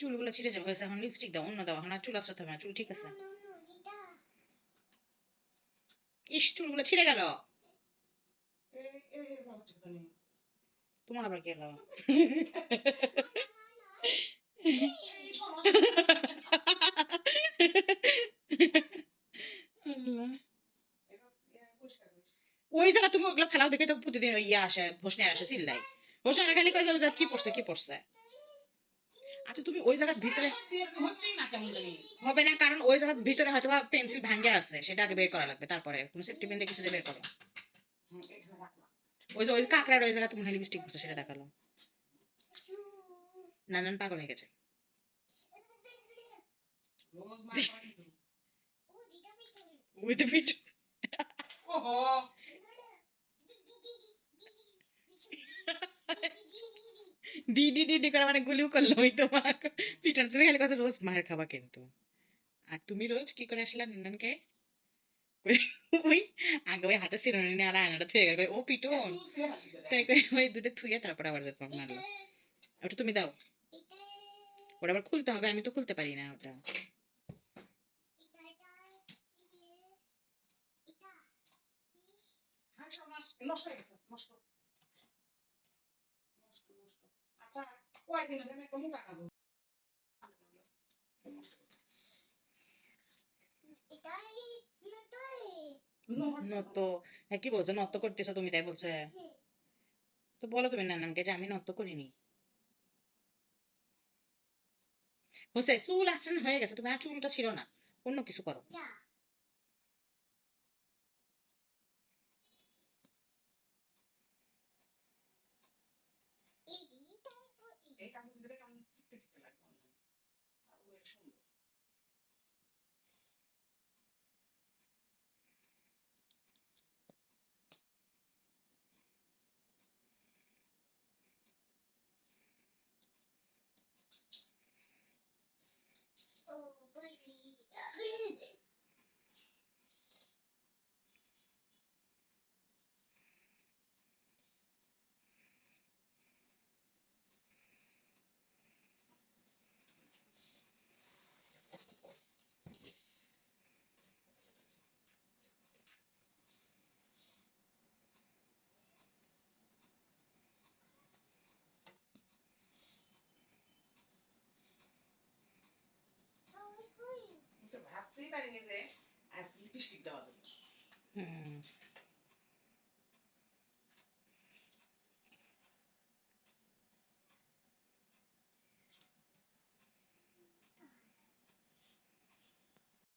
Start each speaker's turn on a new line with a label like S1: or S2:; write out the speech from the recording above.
S1: চুলগুলো ছিঁড়ে যাবে এখন লিপস্টিক দাও, অন্য দাও, এখন চুল আসতে হবে চুল ঠিক আছে। ইস, চুলগুলো ছিঁড়ে গেল। তোমার আবার আল্লাহ। ওই জায়গা তুমি ওগুলো ফেলাও, দেখে তো প্রতিদিন ওই ইয়ে আসে হোসনে আসে চিল্লাই হোসনে খালি কয় যে, কি পড়ছে কি পড়ছে আচ্ছা তুমি ওই জায়গার ভিতরে
S2: হচ্ছেই না কেমন জানি।
S1: হবে না কারণ ওই জায়গার ভিতরে হয়তো বা পেন্সিল ভাঙ্গে আছে সেটা আগে বের করা লাগবে তারপরে কোনো সেফটি পেন দিয়ে কিছু বের করো।
S2: রাখলাম।
S1: ওই যে ওই কাঁকড়ার ওই জায়গা তুমি লিপস্টিক করছ সেটা দেখাল নানান পাগল হয়ে গেছে।
S2: রোজ মার করে কিন্তু।
S1: With D D D D করে মানে গুলিও করল ওই তোমার পিটন তুমি খালি কথা রোজ মার খাবা কিন্তু আর তুমি রোজ কি করে আসলা নানানকে? ওই- আগে ওই হাতে সিরনি নিয়ে আর আয়নাটা থুয়ে গেল ও পিটন। তাই করে ওই দুটো থুয়ে তারপর আবার যেত মারলো। ওটা তুমি দাও। ওটা আবার খুলতে হবে আমি তো খুলতে পারি না ওটা।
S2: নষ্ট- হয়ে গেছে,
S1: নত। হ্যাঁ কি বলছো? নত করতেছো তুমি, তাই বলছে। তো বলো তুমি নানানকে যে আমি নত করিনি। হোসে চুল আচরণ হয়ে গেছে, তুমি আর চুলটা ছিল না। অন্য কিছু করো।
S2: kamu sendiri kamu তো ভাবতেই পারিনি যে আজ লিপস্টিক দেওয়া যাবে।